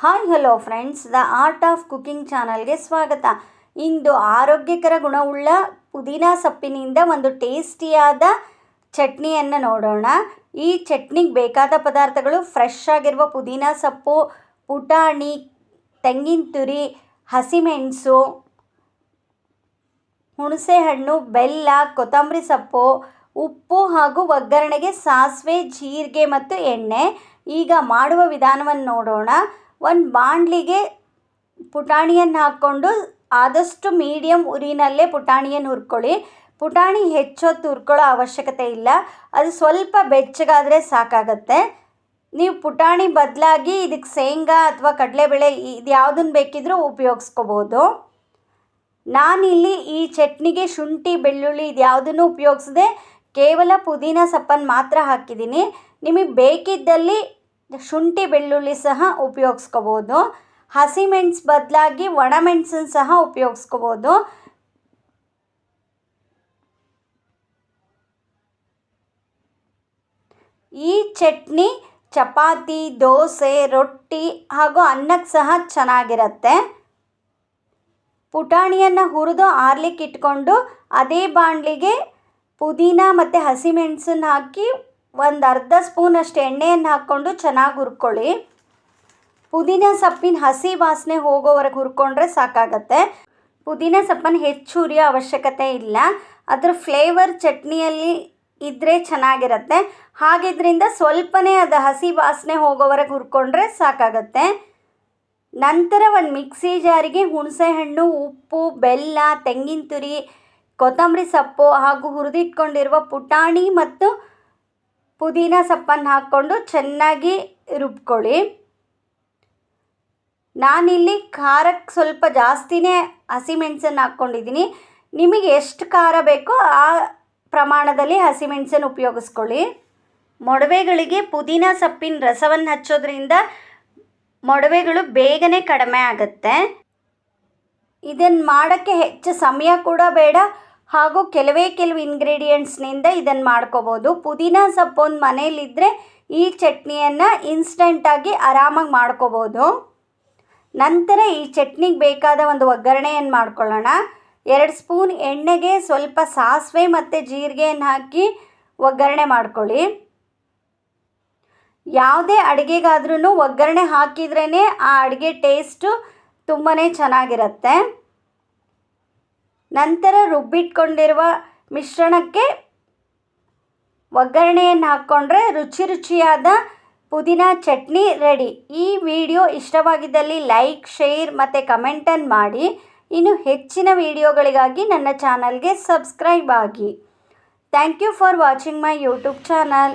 Hi, hello friends. The art of cooking ಚಾನಲ್ಗೆ ಸ್ವಾಗತ. ಇಂದು ಆರೋಗ್ಯಕರ ಗುಣವುಳ್ಳ ಪುದೀನ ಸೊಪ್ಪಿನಿಂದ ಒಂದು ಟೇಸ್ಟಿಯಾದ ಚಟ್ನಿಯನ್ನು ನೋಡೋಣ. ಈ ಚಟ್ನಿಗೆ ಬೇಕಾದ ಪದಾರ್ಥಗಳು ಫ್ರೆಶ್ ಆಗಿರುವ ಪುದೀನ ಸೊಪ್ಪು, ಪುಟಾಣಿ, ತೆಂಗಿನ ತುರಿ, ಹಸಿಮೆಣಸು, ಹುಣಸೆಹಣ್ಣು, ಬೆಲ್ಲ, ಕೊತ್ತಂಬರಿ ಸೊಪ್ಪು, ಉಪ್ಪು ಹಾಗೂ ಒಗ್ಗರಣೆಗೆ ಸಾಸಿವೆ, ಜೀರಿಗೆ ಮತ್ತು ಎಣ್ಣೆ. ಈಗ ಮಾಡುವ ವಿಧಾನವನ್ನು ನೋಡೋಣ. ಒಂದು ಬಾಣಲಿಗೆ ಪುಟಾಣಿಯನ್ನು ಹಾಕ್ಕೊಂಡು ಆದಷ್ಟು ಮೀಡಿಯಮ್ ಉರಿನಲ್ಲೇ ಪುಟಾಣಿಯನ್ನು ಹುರ್ಕೊಳ್ಳಿ. ಪುಟಾಣಿ ಹೆಚ್ಚೊತ್ತು ಹುರ್ಕೊಳ್ಳೋ ಅವಶ್ಯಕತೆ ಇಲ್ಲ. ಅದು ಸ್ವಲ್ಪ ಬೆಚ್ಚಗಾದರೆ ಸಾಕಾಗತ್ತೆ. ನೀವು ಪುಟಾಣಿ ಬದಲಾಗಿ ಇದಕ್ಕೆ ಶೇಂಗಾ ಅಥವಾ ಕಡಲೆಬೇಳೆ ಇದು ಯಾವುದನ್ನು ಬೇಕಿದ್ರೂ ಉಪಯೋಗಿಸ್ಕೋಬೋದು. ನಾನಿಲ್ಲಿ ಈ ಚಟ್ನಿಗೆ ಶುಂಠಿ, ಬೆಳ್ಳುಳ್ಳಿ ಇದು ಯಾವುದನ್ನು ಉಪಯೋಗಿಸದೆ ಕೇವಲ ಪುದೀನ ಸೊಪ್ಪನ್ನು ಮಾತ್ರ ಹಾಕಿದ್ದೀನಿ. ನಿಮಗೆ ಬೇಕಿದ್ದಲ್ಲಿ ಶುಂಠಿ ಬೆಳ್ಳುಳ್ಳಿ ಸಹ ಉಪಯೋಗಿಸ್ಕೋಬೋದು. ಹಸಿಮೆಣ್ಸು ಬದಲಾಗಿ ಒಣಮೆಣಸನ್ನು ಸಹ ಉಪಯೋಗಿಸ್ಕೋಬೋದು. ಈ ಚಟ್ನಿ ಚಪಾತಿ, ದೋಸೆ, ರೊಟ್ಟಿ ಹಾಗೂ ಅನ್ನಕ್ಕೆ ಸಹ ಚೆನ್ನಾಗಿರುತ್ತೆ. ಪುಟಾಣಿಯನ್ನು ಹುರಿದು ಆರ್ಲಿಕ್ಕೆ ಇಟ್ಕೊಂಡು ಅದೇ ಬಾಣಲಿಗೆ ಪುದೀನ ಮತ್ತು ಹಸಿಮೆಣಸನ್ನು ಹಾಕಿ ಒಂದು ಅರ್ಧ ಸ್ಪೂನಷ್ಟು ಎಣ್ಣೆಯನ್ನು ಹಾಕ್ಕೊಂಡು ಚೆನ್ನಾಗಿ ಹುರ್ಕೊಳ್ಳಿ. ಪುದೀನ ಸೊಪ್ಪಿನ ಹಸಿ ವಾಸನೆ ಹೋಗೋವರೆಗೆ ಹುರ್ಕೊಂಡ್ರೆ ಸಾಕಾಗತ್ತೆ. ಪುದೀನ ಸೊಪ್ಪನ್ನು ಹೆಚ್ಚು ಹುರಿಯೋ ಅವಶ್ಯಕತೆ ಇಲ್ಲ. ಅದರ ಫ್ಲೇವರ್ ಚಟ್ನಿಯಲ್ಲಿ ಇದ್ದರೆ ಚೆನ್ನಾಗಿರುತ್ತೆ. ಹಾಗಿದ್ರಿಂದ ಸ್ವಲ್ಪನೇ ಅದು ಹಸಿ ವಾಸನೆ ಹೋಗೋವರೆಗೆ ಹುರ್ಕೊಂಡ್ರೆ ಸಾಕಾಗತ್ತೆ. ನಂತರ ಒಂದು ಮಿಕ್ಸಿ ಜಾರಿಗೆ ಹುಣಸೆಹಣ್ಣು, ಉಪ್ಪು, ಬೆಲ್ಲ, ತೆಂಗಿನ ತುರಿ, ಕೊತ್ತಂಬರಿ ಸೊಪ್ಪು ಹಾಗೂ ಹುರಿದಿಟ್ಕೊಂಡಿರುವ ಪುಟಾಣಿ ಮತ್ತು ಪುದೀನ ಸೊಪ್ಪನ್ನು ಹಾಕ್ಕೊಂಡು ಚೆನ್ನಾಗಿ ರುಬ್ಕೊಳ್ಳಿ. ನಾನಿಲ್ಲಿ ಖಾರಕ್ಕೆ ಸ್ವಲ್ಪ ಜಾಸ್ತಿನೇ ಹಸಿಮೆಣಸನ್ನು ಹಾಕ್ಕೊಂಡಿದ್ದೀನಿ. ನಿಮಗೆ ಎಷ್ಟು ಖಾರ ಬೇಕೋ ಆ ಪ್ರಮಾಣದಲ್ಲಿ ಹಸಿಮೆಣಸನ್ನು ಉಪಯೋಗಿಸ್ಕೊಳ್ಳಿ. ಮೊಡವೆಗಳಿಗೆ ಪುದೀನ ಸೊಪ್ಪಿನ ರಸವನ್ನು ಹಚ್ಚೋದ್ರಿಂದ ಮೊಡವೆಗಳು ಬೇಗನೆ ಕಡಿಮೆ ಆಗುತ್ತೆ. ಇದನ್ನು ಮಾಡೋಕ್ಕೆ ಹೆಚ್ಚು ಸಮಯ ಕೂಡ ಬೇಡ. ಹಾಗೂ ಕೆಲವೇ ಕೆಲವು ಇಂಗ್ರೀಡಿಯೆಂಟ್ಸ್ನಿಂದ ಇದನ್ನು ಮಾಡ್ಕೋಬೋದು. ಪುದೀನ ಸೊಪ್ಪು ಒಂದು ಮನೇಲಿದ್ದರೆ ಈ ಚಟ್ನಿಯನ್ನು ಇನ್ಸ್ಟೆಂಟಾಗಿ ಆರಾಮಾಗಿ ಮಾಡ್ಕೋಬೋದು. ನಂತರ ಈ ಚಟ್ನಿಗೆ ಬೇಕಾದ ಒಂದು ಒಗ್ಗರಣೆಯನ್ನು ಮಾಡ್ಕೊಳ್ಳೋಣ. ಎರಡು ಸ್ಪೂನ್ ಎಣ್ಣೆಗೆ ಸ್ವಲ್ಪ ಸಾಸಿವೆ ಮತ್ತು ಜೀರಿಗೆಯನ್ನು ಹಾಕಿ ಒಗ್ಗರಣೆ ಮಾಡ್ಕೊಳ್ಳಿ. ಯಾವುದೇ ಅಡುಗೆಗಾದ್ರೂ ಒಗ್ಗರಣೆ ಹಾಕಿದ್ರೇ ಆ ಅಡುಗೆ ಟೇಸ್ಟು ತುಂಬಾ ಚೆನ್ನಾಗಿರುತ್ತೆ. ನಂತರ ರುಬ್ಬಿಟ್ಕೊಂಡಿರುವ ಮಿಶ್ರಣಕ್ಕೆ ಒಗ್ಗರಣೆಯನ್ನು ಹಾಕ್ಕೊಂಡ್ರೆ ರುಚಿ ರುಚಿಯಾದ ಪುದೀನ ಚಟ್ನಿ ರೆಡಿ. ಈ ವಿಡಿಯೋ ಇಷ್ಟವಾಗಿದ್ದಲ್ಲಿ ಲೈಕ್, ಶೇರ್ ಮತ್ತು ಕಮೆಂಟನ್ನು ಮಾಡಿ. ಇನ್ನು ಹೆಚ್ಚಿನ ವಿಡಿಯೋಗಳಿಗಾಗಿ ನನ್ನ ಚಾನಲ್ಗೆ ಸಬ್ಸ್ಕ್ರೈಬ್ ಆಗಿ. Thank you for watching my YouTube channel.